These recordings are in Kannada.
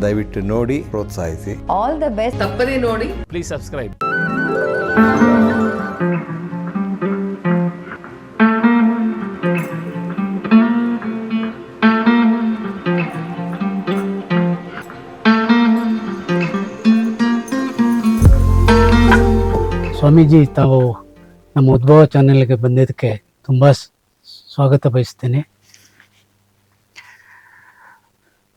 ದಯವಿಟ್ಟು ನೋಡಿ ಪ್ರೋತ್ಸಾಹಿಸಿ ಆಲ್ ದ ಬೆಸ್ಟ್ ತಪ್ಪದೇ ನೋಡಿ ಪ್ಲೀಸ್ ಸಬ್ಸ್ಕ್ರೈಬ್ ಸ್ವಾಮೀಜಿ ತಾವು ನಮ್ಮ ಉದ್ಭವ ಚಾನೆಲ್ಗೆ ಬಂದಿದ್ದಕ್ಕೆ ತುಂಬ ಸ್ವಾಗತ ಬಯಸ್ತೇನೆ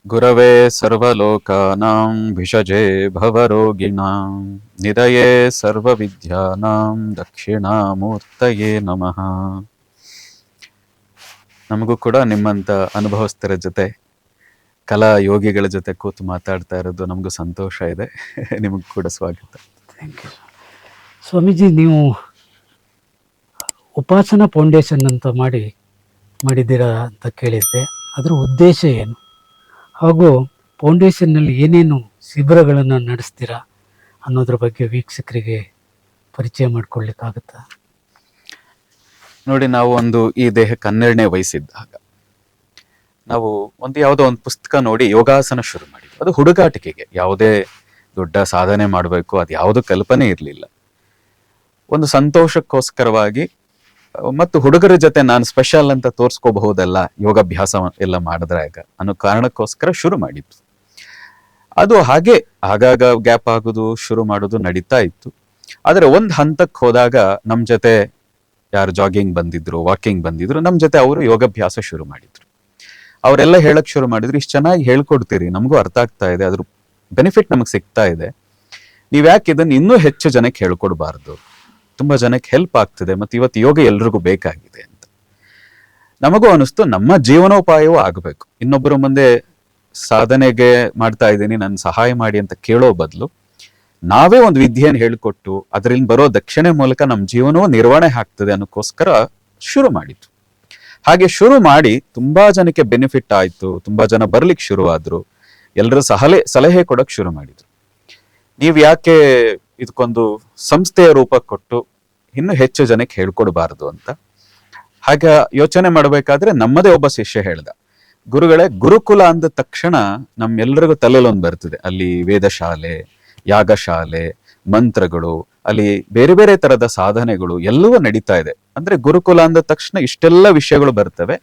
ಗುರವೇ ಸರ್ವಲೋಕಾನಾಂ ವಿಷಜೆ ಭವರೋಗಿಣಾಂ ನಿದಯೇ ಸರ್ವವಿದ್ಯಾನಾಂ ದಕ್ಷಿಣಾಮೂರ್ತಯೇ ನಮಃ ನಮಗೂ ಕೂಡ ನಿಮ್ಮಂಥ ಅನುಭವಸ್ಥರ ಜೊತೆ, ಕಲಾ ಯೋಗಿಗಳ ಜೊತೆ ಕೂತು ಮಾತಾಡ್ತಾ ಇರೋದು ನಮಗೂ ಸಂತೋಷ ಇದೆ. ನಿಮಗೂ ಕೂಡ ಸ್ವಾಗತ. ಥ್ಯಾಂಕ್ ಯು ಸ್ವಾಮೀಜಿ, ನೀವು ಉಪಾಸನಾ ಫೌಂಡೇಶನ್ ಅಂತ ಮಾಡಿ, ಮಾಡಿದ್ದೀರಾ ಅಂತ ಕೇಳಿದ್ದೆ. ಅದರ ಉದ್ದೇಶ ಏನು? ಹಾಗೂ ಫೌಂಡೇಶನ್ನಲ್ಲಿ ಏನೇನು ಶಿಬಿರಗಳನ್ನು ನಡೆಸ್ತೀರಾ ಅನ್ನೋದ್ರ ಬಗ್ಗೆ ವೀಕ್ಷಕರಿಗೆ ಪರಿಚಯ ಮಾಡ್ಕೊಳ್ಲಿಕ್ಕಾಗುತ್ತಾ? ನೋಡಿ, ನಾವು ಒಂದು ಈ ದೇಹಕ್ಕೆ ಹನ್ನೆರಡನೇ ವಯಸ್ಸಿದ್ದಾಗ ನಾವು ಒಂದು ಯಾವುದೋ ಒಂದು ಪುಸ್ತಕ ನೋಡಿ ಯೋಗಾಸನ ಶುರು ಮಾಡಿದ್ವಿ. ಅದು ಹುಡುಗಾಟಿಕೆಗೆ. ಯಾವುದೇ ದೊಡ್ಡ ಸಾಧನೆ ಮಾಡಬೇಕು ಅದು ಯಾವುದು ಕಲ್ಪನೆ ಇರಲಿಲ್ಲ. ಒಂದು ಸಂತೋಷಕ್ಕೋಸ್ಕರವಾಗಿ ಮತ್ತು ಹುಡುಗರ ಜೊತೆ ನಾನು ಸ್ಪೆಷಲ್ ಅಂತ ತೋರಿಸ್ಕೋಬಹುದಲ್ಲ, ಯೋಗಾಭ್ಯಾಸ ಎಲ್ಲ ಮಾಡಿದ್ರಾಗ ಅನ್ನೋ ಕಾರಣಕ್ಕೋಸ್ಕರ ಶುರು ಮಾಡಿದ್ರು ಅದು ಹಾಗೆ, ಆಗಾಗ ಗ್ಯಾಪ್ ಆಗೋದು, ಶುರು ಮಾಡೋದು ನಡೀತಾ ಇತ್ತು. ಆದರೆ ಒಂದು ಹಂತಕ್ಕೆ ಹೋದಾಗ ನಮ್ಮ ಜೊತೆ ಯಾರು ಜಾಗಿಂಗ್ ಬಂದಿದ್ರು ವಾಕಿಂಗ್ ಬಂದಿದ್ರು ನಮ್ಮ ಜೊತೆ ಅವರು ಯೋಗಾಭ್ಯಾಸ ಶುರು ಮಾಡಿದ್ರು. ಅವರೆಲ್ಲ ಹೇಳಕ್ ಶುರು ಮಾಡಿದ್ರು, ಇಷ್ಟು ಚೆನ್ನಾಗಿ ಹೇಳ್ಕೊಡ್ತೀರಿ, ನಮಗೂ ಅರ್ಥ ಆಗ್ತಾ ಇದೆ, ಅದ್ರ ಬೆನಿಫಿಟ್ ನಮಗೆ ಸಿಗ್ತಾ ಇದೆ. ನೀವ್ಯಾಕೆ ಯಾಕೆ ಇದನ್ನ ಇನ್ನೂ ಹೆಚ್ಚು ಜನಕ್ಕೆ ಹೇಳ್ಕೊಡ್ಬಾರ್ದು. ತುಂಬಾ ಜನಕ್ಕೆ ಹೆಲ್ಪ್ ಆಗ್ತದೆ ಮತ್ತೆ ಇವತ್ತು ಯೋಗ ಎಲ್ರಿಗೂ ಬೇಕಾಗಿದೆ ಅಂತ. ನಮಗೂ ಅನಿಸ್ತು ನಮ್ಮ ಜೀವನೋಪಾಯವೂ ಆಗಬೇಕು. ಇನ್ನೊಬ್ಬರ ಮುಂದೆ ಸಾಧನೆಗೆ ಮಾಡ್ತಾ ಇದ್ದೀನಿ, ನನ್ನ ಸಹಾಯ ಮಾಡಿ ಅಂತ ಕೇಳೋ ಬದಲು ನಾವೇ ಒಂದು ವಿದ್ಯೆಯನ್ನು ಹೇಳಿಕೊಟ್ಟು ಅದರಿಂದ ಬರೋ ದಕ್ಷಿಣೆ ಮೂಲಕ ನಮ್ಮ ಜೀವನವೂ ನಿರ್ವಹಣೆ ಆಗ್ತದೆ ಅನ್ನೋಕ್ಕೋಸ್ಕರ ಶುರು ಮಾಡಿತು ಹಾಗೆ ಶುರು ಮಾಡಿ ತುಂಬಾ ಜನಕ್ಕೆ ಬೆನಿಫಿಟ್ ಆಯ್ತು, ತುಂಬಾ ಜನ ಬರ್ಲಿಕ್ಕೆ ಶುರುವಾದ್ರು ಎಲ್ಲರೂ ಸಲಹೆ ಸಲಹೆ ಕೊಡಕ್ಕೆ ಶುರು ಮಾಡಿದ್ರು. ನೀವು ಯಾಕೆ ಇದಕ್ಕೊಂದು ಸಂಸ್ಥೆಯ ರೂಪ ಕೊಟ್ಟು ಇನ್ನು ಹೆಚ್ಚು ಜನಕ್ಕೆ ಹೇಳ್ಕೊಡ್ಬಾರ್ದು ಅಂತ. ಹಾಗೆ ಯೋಚನೆ ಮಾಡಬೇಕಾದ್ರೆ ನಮ್ಮದೇ ಒಬ್ಬ ಶಿಷ್ಯ ಹೇಳ್ದ, ಗುರುಗಳೇ, ಗುರುಕುಲ ಅಂದ ತಕ್ಷಣ ನಮ್ಮೆಲ್ಲರಿಗೂ ತಲೆಲೊಂದು ಬರ್ತದೆ. ಅಲ್ಲಿ ವೇದಶಾಲೆ, ಯಾಗಶಾಲೆ, ಮಂತ್ರಗಳು, ಅಲ್ಲಿ ಬೇರೆ ಬೇರೆ ತರದ ಸಾಧನೆಗಳು ಎಲ್ಲವೂ ನಡೀತಾ ಇದೆ. ಅಂದ್ರೆ ಗುರುಕುಲ ಅಂದ ತಕ್ಷಣ ಇಷ್ಟೆಲ್ಲ ವಿಷಯಗಳು ಬರ್ತವೆ.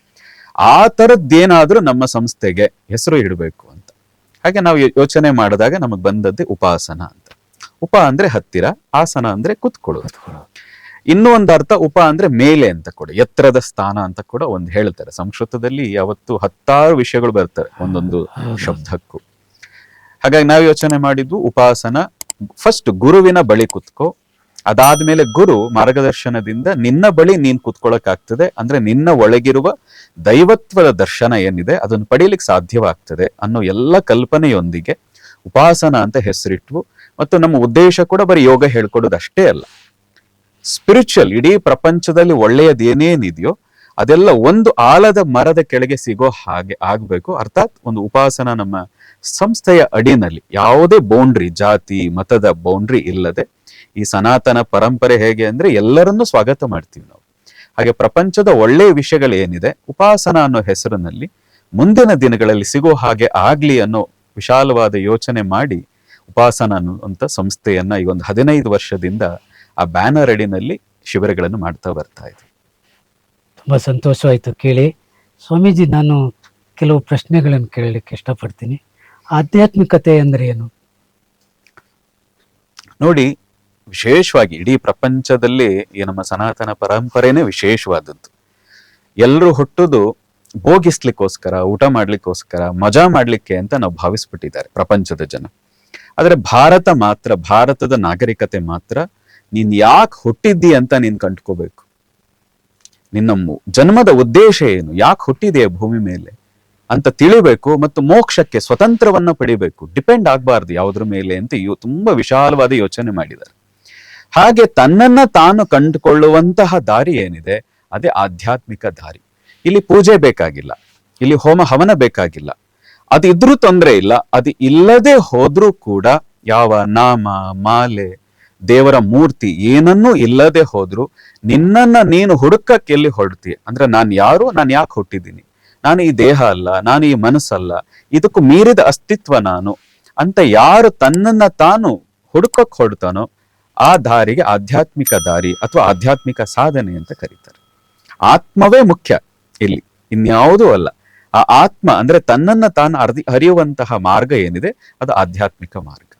ಆ ತರದ್ದೇನಾದ್ರೂ ನಮ್ಮ ಸಂಸ್ಥೆಗೆ ಹೆಸರು ಇಡಬೇಕು ಅಂತ. ಹಾಗೆ ನಾವು ಯೋಚನೆ ಮಾಡಿದಾಗ ನಮಗ್ ಬಂದದ್ದೇ ಉಪಾಸನ ಉಪ ಅಂದ್ರೆ ಹತ್ತಿರ ಆಸನ ಅಂದ್ರೆ ಕುತ್ಕೊಳ್ಳೋದು ಇನ್ನೂ ಒಂದು ಅರ್ಥ ಉಪ ಅಂದ್ರೆ ಮೇಲೆ ಅಂತ ಕೂಡ ಎತ್ತರದ ಸ್ಥಾನ ಅಂತ ಕೂಡ ಒಂದು ಹೇಳ್ತಾರೆ. ಸಂಸ್ಕೃತದಲ್ಲಿ ಯಾವತ್ತು ಹತ್ತಾರು ವಿಷಯಗಳು ಬರ್ತವೆ ಒಂದೊಂದು ಶಬ್ದಕ್ಕೂ. ಹಾಗಾಗಿ ನಾವು ಯೋಚನೆ ಮಾಡಿದ್ದು ಉಪಾಸನ ಫಸ್ಟ್ ಗುರುವಿನ ಬಳಿ ಕುತ್ಕೋ. ಅದಾದ್ಮೇಲೆ ಗುರು ಮಾರ್ಗದರ್ಶನದಿಂದ ನಿನ್ನ ಬಳಿ ನೀನ್ ಕುತ್ಕೊಳಕ್ ಆಗ್ತದೆ ಅಂದ್ರೆ ನಿನ್ನ ಒಳಗಿರುವ ದೈವತ್ವದ ದರ್ಶನ ಏನಿದೆ ಅದನ್ನು ಪಡೀಲಿಕ್ಕೆ ಸಾಧ್ಯವಾಗ್ತದೆ ಅನ್ನೋ ಎಲ್ಲ ಕಲ್ಪನೆಯೊಂದಿಗೆ ಉಪಾಸನ ಅಂತ ಹೆಸರಿಟ್ವು. ಮತ್ತು ನಮ್ಮ ಉದ್ದೇಶ ಕೂಡ ಬರೀ ಯೋಗ ಹೇಳ್ಕೊಡೋದಷ್ಟೇ ಅಲ್ಲ. ಸ್ಪಿರಿಚುವಲ್ ಇಡೀ ಪ್ರಪಂಚದಲ್ಲಿ ಒಳ್ಳೆಯದು ಏನೇನಿದೆಯೋ ಅದೆಲ್ಲ ಒಂದು ಆಲದ ಮರದ ಕೆಳಗೆ ಸಿಗೋ ಹಾಗೆ ಆಗ್ಬೇಕು. ಅರ್ಥಾತ್ ಒಂದು ಉಪಾಸನ ನಮ್ಮ ಸಂಸ್ಥೆಯ ಅಡಿನಲ್ಲಿ ಯಾವುದೇ ಬೌಂಡ್ರಿ ಜಾತಿ, ಮತದ ಬೌಂಡ್ರಿ ಇಲ್ಲದೆ ಈ ಸನಾತನ ಪರಂಪರೆ ಹೇಗೆ ಅಂದ್ರೆ ಎಲ್ಲರನ್ನೂ ಸ್ವಾಗತ ಮಾಡ್ತೀವಿ ನಾವು. ಹಾಗೆ ಪ್ರಪಂಚದ ಒಳ್ಳೆಯ ವಿಷಯಗಳು ಏನಿದೆ, ಉಪಾಸನ ಅನ್ನೋ ಹೆಸರಿನಲ್ಲಿ ಮುಂದಿನ ದಿನಗಳಲ್ಲಿ ಸಿಗೋ ಹಾಗೆ ಆಗ್ಲಿ ಅನ್ನೋ ವಿಶಾಲವಾದ ಯೋಚನೆ ಮಾಡಿ ಉಪಾಸನ ಅನ್ನುವಂಥ ಸಂಸ್ಥೆಯನ್ನ ಈ ಒಂದು ಹದಿನೈದು ವರ್ಷದಿಂದ ಆ ಬ್ಯಾನರ್ ಅಡಿನಲ್ಲಿ ಶಿಬಿರಗಳನ್ನು ಮಾಡ್ತಾ ಬರ್ತಾ ಇದೆ. ತುಂಬ ಸಂತೋಷವಾಯಿತು ಕೇಳಿ. ಸ್ವಾಮೀಜಿ ನಾನು ಕೆಲವು ಪ್ರಶ್ನೆಗಳನ್ನು ಕೇಳಲಿಕ್ಕೆ ಇಷ್ಟಪಡ್ತೀನಿ. ಆಧ್ಯಾತ್ಮಿಕತೆ ಅಂದರೆ ಏನು? ನೋಡಿ ವಿಶೇಷವಾಗಿ ಇಡೀ ಪ್ರಪಂಚದಲ್ಲಿ ಈ ನಮ್ಮ ಸನಾತನ ಪರಂಪರೆಯೇ ವಿಶೇಷವಾದದ್ದು. ಎಲ್ಲರೂ ಹುಟ್ಟುದು ಭೋಗಿಸ್ಲಿಕ್ಕೋಸ್ಕರ ಊಟ ಮಾಡ್ಲಿಕ್ಕೋಸ್ಕರ ಮಜಾ ಮಾಡ್ಲಿಕ್ಕೆ ಅಂತ ನಾವು ಭಾವಿಸ್ಬಿಟ್ಟಿದ್ದಾರೆ ಪ್ರಪಂಚದ ಜನ. ಆದ್ರೆ ಭಾರತ ಮಾತ್ರ, ಭಾರತದ ನಾಗರಿಕತೆ ಮಾತ್ರ ನೀನ್ ಯಾಕೆ ಹುಟ್ಟಿದ್ದಿ ಅಂತ ನೀನ್ ಕಂಡ್ಕೋಬೇಕು? ನಿನ್ನ ಜನ್ಮದ ಉದ್ದೇಶ ಏನು? ಯಾಕೆ ಹುಟ್ಟಿದೆಯಾ ಭೂಮಿ ಮೇಲೆ? ಅಂತ ತಿಳಿಬೇಕು ಮತ್ತು ಮೋಕ್ಷಕ್ಕೆ ಸ್ವತಂತ್ರವನ್ನ ಪಡಿಬೇಕು. ಡಿಪೆಂಡ್ ಆಗ್ಬಾರ್ದು ಯಾವುದ್ರ ಮೇಲೆ ಅಂತ ಇವು ತುಂಬಾ ವಿಶಾಲವಾದ ಯೋಚನೆ ಮಾಡಿದ್ದಾರೆ. ಹಾಗೆ ತನ್ನನ್ನ ತಾನು ಕಂಡುಕೊಳ್ಳುವಂತಹ ದಾರಿ ಏನಿದೆ? ಅದೇ ಆಧ್ಯಾತ್ಮಿಕ ದಾರಿ. ಇಲ್ಲಿ ಪೂಜೆ ಬೇಕಾಗಿಲ್ಲ. ಇಲ್ಲಿ ಹೋಮ ಹವನ ಬೇಕಾಗಿಲ್ಲ. ಅದು ಇದ್ರೂ ತೊಂದರೆ ಇಲ್ಲ, ಅದು ಇಲ್ಲದೆ ಹೋದ್ರೂ ಕೂಡ ಯಾವ ನಾಮ, ಮಾಲೆ, ದೇವರ ಮೂರ್ತಿ ಏನನ್ನೂ ಇಲ್ಲದೆ ಹೋದ್ರು ನಿನ್ನನ್ನ ನೀನು ಹುಡುಕಕ್ಕೆ ಎಲ್ಲಿ ಹೊರಡ್ತಿ ಅಂದ್ರೆ ನಾನು ಯಾರು, ನಾನು ಯಾಕೆ ಹುಟ್ಟಿದ್ದೀನಿ? ನಾನು ಈ ದೇಹ ಅಲ್ಲ, ನಾನು ಈ ಮನಸ್ಸಲ್ಲ, ಇದಕ್ಕೂ ಮೀರಿದ ಅಸ್ತಿತ್ವ ನಾನು ಅಂತ ಯಾರು ತನ್ನನ್ನ ತಾನು ಹುಡುಕಕ್ಕೆ ಹೊಡ್ತಾನೋ ಆ ದಾರಿಗೆ ಆಧ್ಯಾತ್ಮಿಕ ದಾರಿ ಅಥವಾ ಆಧ್ಯಾತ್ಮಿಕ ಸಾಧನೆ ಅಂತ ಕರೀತಾರೆ. ಆತ್ಮವೇ ಮುಖ್ಯ ಇಲ್ಲಿ, ಇನ್ಯಾವುದೂ ಅಲ್ಲ. ಆ ಆತ್ಮ ಅಂದ್ರೆ ತನ್ನನ್ನ ತಾನು ಅರ್ದಿ ಹರಿಯುವಂತಹ ಮಾರ್ಗ ಏನಿದೆ ಅದು ಆಧ್ಯಾತ್ಮಿಕ ಮಾರ್ಗ.